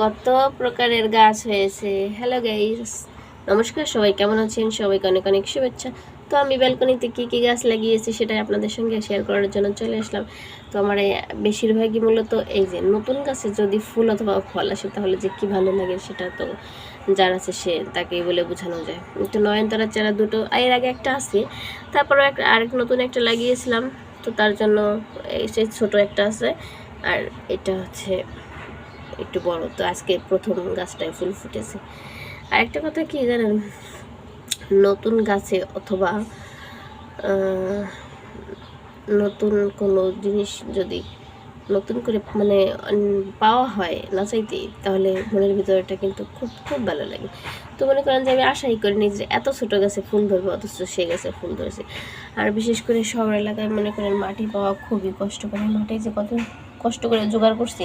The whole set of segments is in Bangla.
কত প্রকারের গাছ হয়েছে। হ্যালো গাইস নমস্কার, সবাই কেমন আছেন? সবাইকে অনেক অনেক শুভেচ্ছা। তো আমি ব্যালকনিতে কী কী গাছ লাগিয়েছি সেটাই আপনাদের সঙ্গে শেয়ার করার জন্য চলে আসলাম। তো আমার বেশিরভাগই মূলত এই যে নতুন গাছে যদি ফুল অথবা ফল আসে, তাহলে যে কী ভালো লাগে সেটা তো যার আছে সে তাকেই বলে বোঝানো যায়। তো নয়নতারার চারা দুটো এর আগে একটা আছে তারপরে একটা আরেক নতুন একটা লাগিয়েছিলাম। তো তার জন্য এই ছোটো একটা আছে, আর এটা হচ্ছে একটু বড়, তো আজকে প্রথম গাছটায় ফুল ফুটেছে। আরেকটা কথা কি জানেন? নতুন গাছে অথবা নতুন কোনো জিনিস যদি নতুন করে মানে পাওয়া হয় না চাইতেই তাহলে মনের ভিতরটা কিন্তু খুব খুব ভালো লাগে। তো মনে করেন যে আমি আশাই করিনি যে এত ছোটো গাছে ফুল ধরবে, অথচ সে গাছে ফুল ধরেছে। আর বিশেষ করে শহর এলাকায় মনে করেন মাটি পাওয়া খুবই কষ্ট করে মাটি যে কত কষ্ট করে জোগাড় করছি।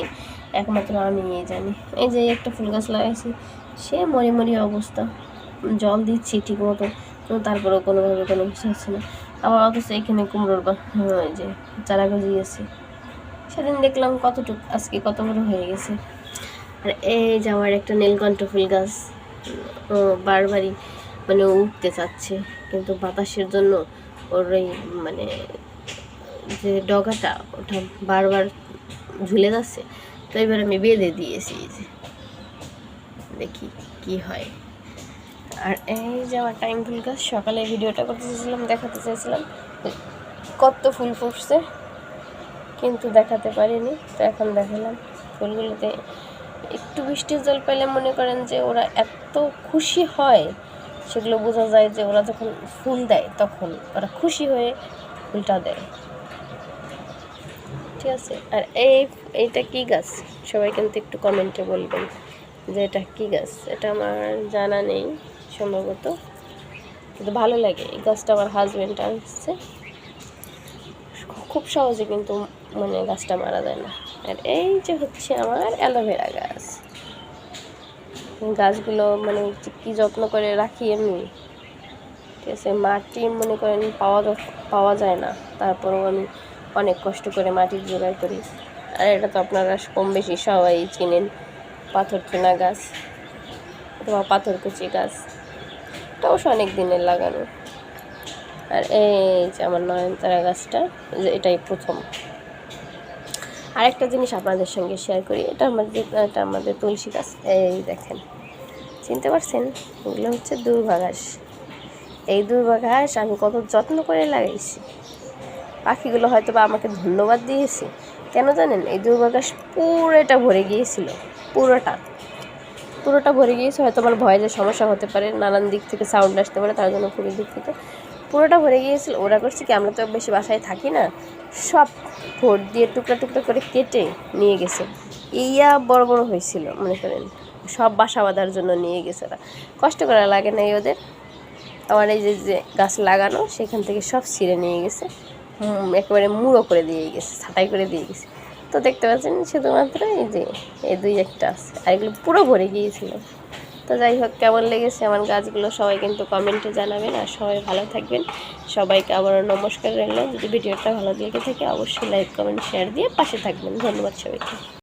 একমাত্র আমি নিয়ে জানি এই যে একটা ফুল গাছ লাগাইছি, সে মরি মরি অবস্থা। জল দিচ্ছি ঠিক মতো তারপরেও কোনোভাবে কোনো কিছু হচ্ছে না। আবার অথচ এখানে কুমড়োর বা ওই যে চারা গজিয়েছে সেদিন দেখলাম কতটুকু, আজকে কত বড় হয়ে গেছে। আর এই যে আমার একটা নীলকণ্ঠ ফুল গাছ বারবারই মানে উঠতে চাচ্ছে, কিন্তু বাতাসের জন্য ওর মানে যে ডগাটা, ওটা বারবার ঝুলে যাচ্ছে, তো এবার আমি বেঁধে দিয়েছি দেখি কি হয়। আর এই যে আমার টাইম ফুল গাছ সকালে ভিডিওটা করতে চেয়েছিলাম দেখাতে চেয়েছিলাম কত ফুল ফুটছে, কিন্তু দেখাতে পারিনি, তো এখন দেখালাম ফুলগুলোতে। একটু বৃষ্টির জল পেলে মনে করেন যে ওরা এত খুশি হয়, সেগুলো বোঝা যায় যে ওরা যখন ফুল দেয়, তখন ওরা খুশি হয়ে ফুলটা দেয়। ঠিক আছে। আর এই, এইটা কি গাছ? সবাই কিন্তু একটু কমেন্টে বলবেন যে এটা কি গাছ? এটা আমার জানা নেই সম্ভবত। কিন্তু ভালো লাগে। এই গাছটা আমার হাজব্যান্ড আনছে। খুব সহজে কিন্তু মানে গাছটা মারা যায় না। আর এই যে হচ্ছে আমার অ্যালোভেরা গাছ। গাছগুলো মানে কি যত্ন করে রাখি আমি। ঠিক আছে? মাটি মনে করেন পাওয়া পাওয়া যায় না। তারপরেও আমি অনেক কষ্ট করে মাটির জোগাড় করি। আর এটা তো আপনারা কম বেশি সবাই চিনেন, পাথর চুনা গাছ অথবা পাথরকুচি গাছ। এটা অবশ্য অনেক দিনের লাগানো। আর এই যে আমার নয়নতারা গাছটা, যে এটাই প্রথম। আরেকটা জিনিস আপনাদের সঙ্গে শেয়ার করি, এটা আমাদের এটা আমাদের তুলসী গাছ। এই দেখেন, চিনতে পারছেন? এগুলো হচ্ছে দুর্বা ঘাস এই দুর্বা আমি কত যত্ন করে লাগাইছি। পাখিগুলো হয়তো বা আমাকে ধন্যবাদ দিয়েছে। কেন জানেন? এই ঘাস পুরোটা ভরে গিয়েছিল। পুরোটা। পুরোটা ভরে গিয়েছে, হয়তো আমার ভয়ে যে সমস্যা হতে পারে, নানান দিক থেকে সাউন্ড আসতে পারে, তার জন্য খুবই দুঃখিত পুরোটা ভরে গিয়েছিল। ওরা করছে কি, আমরা তো বেশি বাসায় থাকি না। সব ভোট দিয়ে টুকরা টুকরা করে কেটে নিয়ে গেছে। ইয়া বড় বড় হয়েছিল, মনে করেন। সব বাসা বাঁধার জন্য নিয়ে গেছে ওরা। কষ্ট করা লাগে না এই ওদের। আমার এই যে গাছ লাগানো, সেখান থেকে সব ছিঁড়ে নিয়ে গেছে। একেবারে মুড়ো করে দিয়ে গেছে, ছাটাই করে দিয়ে গেছে। তো দেখতে পাচ্ছেন শুধুমাত্র এই যে, এই দুই একটা আছে, আর এগুলো পুরো ভরে গিয়েছিল। তো যাই হোক, কেমন লেগেছে আমার গাছগুলো সবাই কিন্তু কমেন্টে জানাবেন, আর সবাই ভালো থাকবেন। সবাইকে আবারও নমস্কার রইল। যদি ভিডিওটা ভালো লেগে থাকে, অবশ্যই লাইক, কমেন্ট, শেয়ার দিয়ে পাশে থাকবেন। ধন্যবাদ সবাইকে।